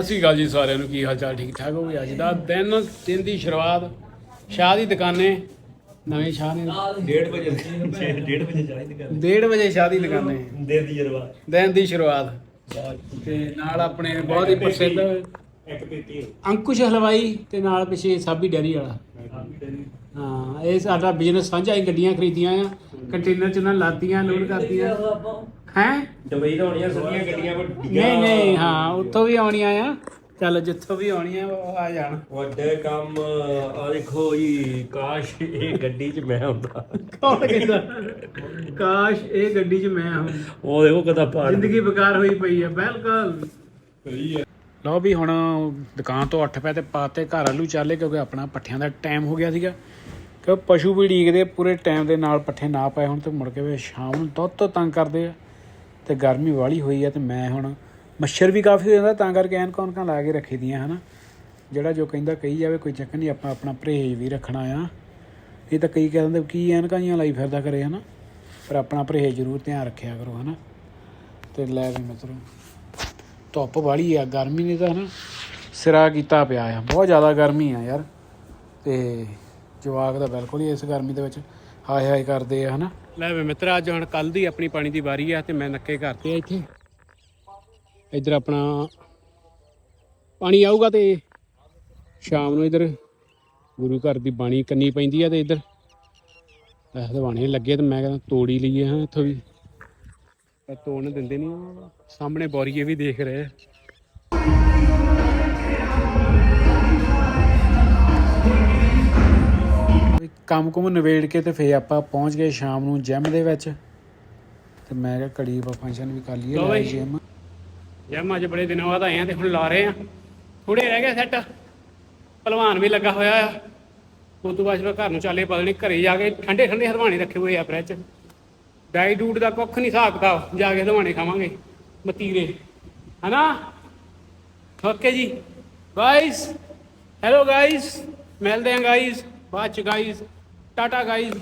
ਅਸੀਂ ਗੱਲ ਜੀ ਸਾਰਿਆਂ ਨੂੰ ਕੀ ਹਾਲ ਚਾਲ ਠੀਕ ਠਾਕ ਹੋਵੇ ਅੱਜ ਦਾ ਦਿਨ ਦਿਨ ਦੀ ਸ਼ੁਰੂਆਤ ਸ਼ਾਹ ਦੀ ਦੁਕਾਨੇ ਨਵੇਂ ਸ਼ਾਹ ਨੇ। 1:30 ਵਜੇ 1:30 ਵਜੇ ਚਾਹੀਦੀ ਕਰ 1:30 ਵਜੇ ਸ਼ਾਹ ਦੀ ਦੁਕਾਨੇ। ਦੇ ਦੀ ਜਰਵਾ ਦਿਨ ਦੀ ਸ਼ੁਰੂਆਤ। ਤੇ ਨਾਲ ਆਪਣੇ ਬਹੁਤ ਹੀ ਪ੍ਰਸਿੱਧ ਇੱਕ ਪੀਤੀ ਅੰਕੁਸ਼ ਹਲਵਾਈ ਤੇ ਨਾਲ ਪਿਛੇ ਸਾਬੀ ਡੈਰੀ ਵਾਲਾ। ਹਾਂ ਇਹ ਸਾਡਾ ਬਿਜ਼ਨਸ ਸਾਂਝਾ ਹੀ ਗੱਡੀਆਂ ਖਰੀਦੀਆਂ ਆ ਕੰਟੇਨਰ ਚ ਉਹਨਾਂ ਲਾਤੀਆਂ ਲੋਡ ਕਰਤੀਆਂ। ਹੈ? ਦੁਬਈ ਤੋਂ ਆਉਣੀਆਂ ਸਿੱਧੀਆਂ ਗੱਡੀਆਂ ਵੱਡੀਆਂ ਨਹੀਂ ਨਹੀਂ ਹਾਂ ਉੱਥੋਂ ਵੀ ਆਉਣੀਆਂ ਆ। ਚੱਲ ਜਿੱਥੋਂ ਵੀ ਆਉਣੀਆਂ ਉਹ ਆ ਜਾਣ। ਵੱਡੇ ਕੰਮ ਆ ਦੇਖੋ ਜੀ ਕਾਸ਼ ਇਹ ਗੱਡੀ 'ਚ ਮੈਂ ਹੁੰਦਾ। ਕੌਣ ਕਹਿੰਦਾ? ਕਾਸ਼ ਇਹ ਗੱਡੀ 'ਚ ਮੈਂ ਹਾਂ ਉਹ ਦੇਖੋ ਕਦਾ ਪਾੜ ਜ਼ਿੰਦਗੀ ਬੇਕਾਰ ਹੋਈ ਪਈ ਹੈ ਬਿਲਕੁਲ। ਸਹੀ ਹੈ। ਲਓ ਵੀ ਹੁਣ ਦੁਕਾਨ ਤੋਂ 8 ਪੈ ਤੇ ਪਾਤੇ ਘਰ ਆਲੂ ਚਾਲੇ ਕਿਉਂਕਿ ਆਪਣਾ ਪੱਠਿਆਂ ਦਾ ਟਾਈਮ ਹੋ ਗਿਆ ਸੀਗਾ। ਕਿ ਪਸ਼ੂ ਵੀ ਢੀਕਦੇ ਪੂਰੇ ਟਾਈਮ ਦੇ ਨਾਲ ਪੱਠੇ ਨਾ ਪਾਏ ਹੁਣ ਤੇ ਮੁੜ ਕੇ ਵੇ ਸ਼ਾਮ ਨੂੰ ਦੁੱਧ ਤੋਂ ਤੰਗ ਕਰਦੇ ਆ। ਤੇ ਗਰਮੀ ਵਾਲੀ ਹੋਈ ਆ ਤੇ ਮੈਂ ਹੁਣ ਮੱਛਰ ਵੀ ਕਾਫੀ ਹੋ ਜਾਂਦਾ, ਤਾਂ ਕਰਕੇ ਐਨ ਕੌਨਕਾਂ ਲਾ ਕੇ ਰੱਖੀ ਦੀਆਂ, ਹਨਾ? ਜਿਹੜਾ ਜੋ ਕਹਿੰਦਾ ਕਹੀ ਜਾਵੇ ਕੋਈ ਚੱਕਰ ਨਹੀਂ, ਆਪਾਂ ਆਪਣਾ ਪਰਹੇਜ਼ ਵੀ ਰੱਖਣਾ ਆ। ਇਹ ਤਾਂ ਕਈ ਕਹਿ ਦਿੰਦੇ, ਕੀ ਐਨਕਾਂ ਜੀਆਂ ਲਾਈ ਫਿਰਦਾ ਕਰੇ, ਹਨਾ? ਪਰ ਆਪਣਾ ਪਰਹੇਜ਼ ਜ਼ਰੂਰ ਧਿਆਨ ਰੱਖਿਆ ਕਰੋ, ਹਨਾ? ਤੇ ਲੈ ਵੀ ਮਿੱਤਰੋ, ਧੁੱਪ ਵਾਲੀ ਆ, ਗਰਮੀ ਨੇ ਤਾਂ, ਹਨਾ? ਸਿਰਾ ਕੀਤਾ ਪਿਆ ਆ, ਬਹੁਤ ਜ਼ਿਆਦਾ ਗਰਮੀ ਆ ਯਾਰ। ਤੇ ਜਵਾਕ ਤਾਂ ਬਿਲਕੁਲ ਹੀ ਇਸ ਗਰਮੀ ਦੇ ਵਿੱਚ ਹਾਏ ਹਾਏ ਕਰਦੇ ਆ, ਹਨਾ? ਲੈ ਵੇ ਮਿੱਤਰ, ਅੱਜ ਹੁਣ ਕੱਲ ਦੀ ਆਪਣੀ ਪਾਣੀ ਦੀ ਵਾਰੀ ਆ ਤੇ ਮੈਂ ਨੱਕੇ ਕਰਤੇ ਆ ਇੱਥੇ। ਇੱਧਰ ਆਪਣਾ ਪਾਣੀ ਆਊਗਾ ਤੇ ਸ਼ਾਮ ਨੂੰ ਇੱਧਰ ਗੁਰੂ ਘਰ ਦੀ ਬਾਣੀ ਕੰਨੀ ਪੈਂਦੀ ਆ ਤੇ ਇੱਧਰ। ਇਹ ਦਵਾਣੇ ਲੱਗੇ ਤੇ ਮੈਂ ਕਹਿੰਦਾ ਤੋੜੀ ਲਈਏ, ਹਾਂ, ਇੱਥੋਂ ਵੀ। ਪਰ ਤੋੜਨ ਦਿੰਦੇ ਨਹੀਂ ਸਾਹਮਣੇ ਬੋਰੀਏ ਵੀ ਦੇਖ ਰਹੇ ਕੰਮ ਕੁਮ ਨਵੇੜ ਕੇ ਤੇ ਫੇਰ ਆਪਾਂ ਪਹੁੰਚ ਗਏ ਸ਼ਾਮ ਨੂੰ ਜਿਮ ਦੇ ਵਿੱਚ। ਤੇ ਮੈਂ ਕਿਹਾ ਕੜੀ ਫੰਕਸ਼ਨ ਵੀ ਕਰ ਲਈਏ। ਜਿਮ ਜਿਮ ਅੱਜ ਬੜੇ ਦਿਨਾਂ ਬਾਅਦ ਆਏ ਆ ਤੇ ਹੁਣ ਲਾ ਰਹੇ ਆ। ਥੋੜੇ ਰਹਿ ਗਏ ਸੈੱਟ ਭਲਵਾਨ ਵੀ ਲੱਗਾ ਹੋਇਆ ਆ। ਉਸ ਤੋਂ ਬਾਅਦ ਫਿਰ ਘਰ ਨੂੰ ਚੱਲੇ ਨਹੀਂ ਘਰੇ ਜਾ ਕੇ ਠੰਡੇ ਠੰਡੇ ਹਰਵਾਣੇ ਰੱਖੇ ਹੋਏ ਆ ਫ੍ਰਿਜ ਡਾਈ ਡੂਡ ਦਾ ਕੁੱਖ ਨਹੀਂ ਹਿਸਾਬ ਜਾ ਕੇ ਹਰਵਾਣੇ ਖਾਵਾਂਗੇ ਮਤੀਰੇ। ਹਨਾ? ਓਕੇ ਜੀ। ਗਾਇਸ ਹੈਲੋ ਗਾਇਸ ਮਿਲਦੇ ਹਾਂ ਗਾਇਸ ਬਾਅਦ ਚ ਗਾਇਸ ਟਾਟਾ ਗਾਇਸ